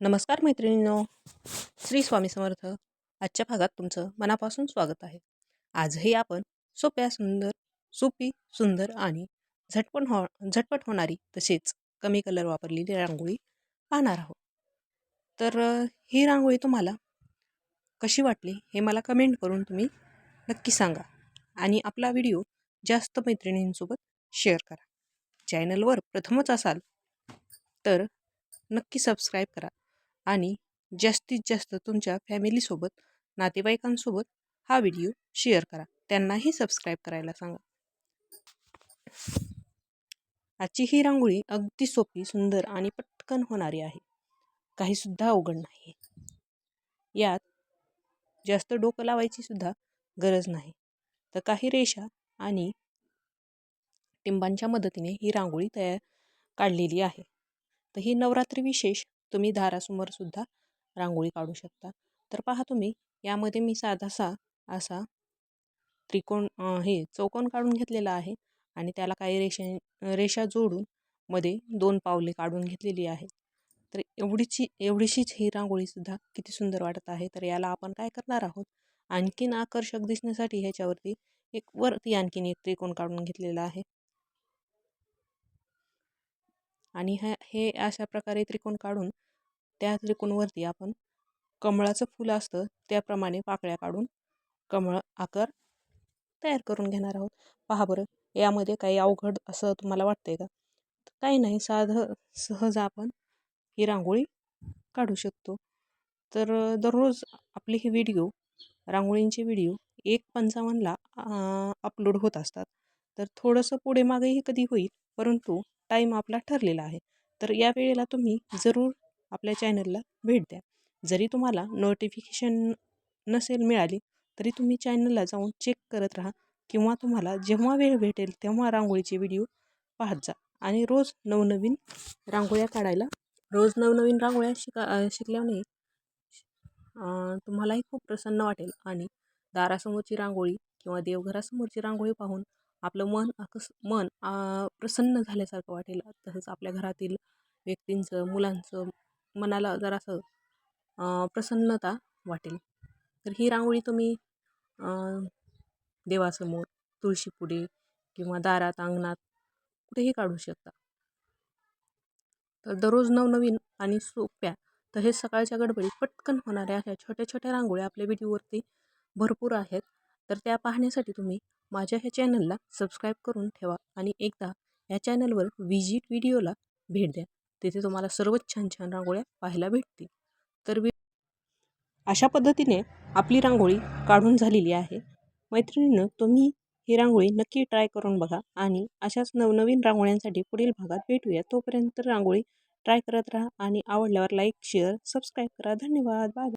नमस्कार मैत्रिणींनो. श्री स्वामी समर्थ. आजच्या भागात तुमचं मनापासून स्वागत आहे. आजही आपण सोप्या सुंदर सोपी सुंदर आणि झटपट हो झटपट होणारी तसेच कमी कलर वापरलेली रांगोळी पाहणार आहोत. तर ही रांगोळी तुम्हाला कशी वाटली हे मला कमेंट करून तुम्ही नक्की सांगा. आणि आपला व्हिडिओ जास्त मैत्रिणींसोबत शेअर करा. चॅनलवर प्रथमच असाल तर नक्की सबस्क्राईब करा. आणि जास्तीत जास्त तुमच्या फॅमिलीसोबत नातेवाईकांसोबत हा व्हिडिओ शेअर करा. त्यांनाही सबस्क्राईब करायला सांगा. आजची ही रांगोळी अगदी सोपी सुंदर आणि पटकन होणारी आहे. काहीसुद्धा अवघड नाही यात जास्त डोकं लावायची सुद्धा गरज नाही. तर काही रेषा आणि टिंबांच्या मदतीने ही रांगोळी तयार काढलेली आहे. तर ही नवरात्री विशेष तुम्ही दारासमोर सुद्धा रांगोळी काढू शकता. तर पहा तुम्ही यामध्ये मी साधासा असा त्रिकोण हे चौकोन काढून घेतलेला आहे आणि त्याला काही रेषे रेषा जोडून मध्ये दोन पावले काढून घेतलेली आहे. तर एवढीची एवढीशीच ही रांगोळीसुद्धा किती सुंदर वाटत आहे. तर याला आपण काय करणार आहोत? आणखीन आकर्षक दिसण्यासाठी ह्याच्यावरती एक वरती आणखीन एक त्रिकोण काढून घेतलेला आहे. आणि ह्या हे अशा प्रकारे त्रिकोण काढून त्या त्रिकोणवरती आपण कमळाचं फुलं असतं त्याप्रमाणे पाकळ्या काढून कमळ आकार तयार करून घेणार आहोत. पहा बरं यामध्ये काही अवघड असं तुम्हाला वाटतंय का? काही नाही साधं सहज आपण ही रांगोळी काढू शकतो. तर दररोज आपले हे व्हिडिओ रांगोळींचे व्हिडिओ एक पंचावन्नला अपलोड होत असतात. तर थोडंसं पुढे मागेही कधी होईल परंतु टाईम आपला ठरलेला आहे. तर या वेळेला तुम्ही जरूर आपल्या चॅनलला भेट द्या. जरी तुम्हाला नोटिफिकेशन नसेल मिळाली तरी तुम्ही चॅनलला जाऊन चेक करत राहा किंवा तुम्हाला जेव्हा वेळ भेटेल तेव्हा रांगोळीचे व्हिडिओ पाहत जा. आणि रोज नवनवीन रांगोळ्या काढायला रोज नवनवीन रांगोळ्या शिका शिकल्याने तुम्हालाही खूप प्रसन्न वाटेल. आणि दारासमोरची रांगोळी किंवा देवघरासमोरची रांगोळी पाहून आपलं मन आकस मन आ, प्रसन्न झाल्यासारखं वाटेल. तसंच आपल्या घरातील व्यक्तींचं मुलांचं मनाला जरासं प्रसन्नता वाटेल. तर ही रांगोळी तुम्ही देवासमोर तुळशीपुढे किंवा दारात अंगणात कुठेही काढू शकता. तर दररोज नवनवीन आणि सोप्या तसेच सकाळच्या गडबडीत पटकन होणाऱ्या अशा छोट्या छोट्या रांगोळ्या आपल्या व्हिडिओवरती भरपूर आहेत. तर त्या पाहण्यासाठी तुम्ही माझ्या ह्या चॅनलला सबस्क्राईब करून ठेवा आणि एकदा ह्या चॅनलवर विजिट व्हिडिओला भेट द्या. तिथे तुम्हाला सर्वच छान छान रांगोळ्या पाहायला भेटतील. तर वि अशा पद्धतीने आपली रांगोळी काढून झालेली आहे. मैत्रिणीनं तुम्ही ही रांगोळी नक्की ट्राय करून बघा आणि अशाच नवनवीन रांगोळ्यांसाठी पुढील भागात भेटूया. तोपर्यंत रांगोळी ट्राय करत राहा आणि आवडल्यावर लाईक शेअर सबस्क्राईब करा. धन्यवाद. बाय.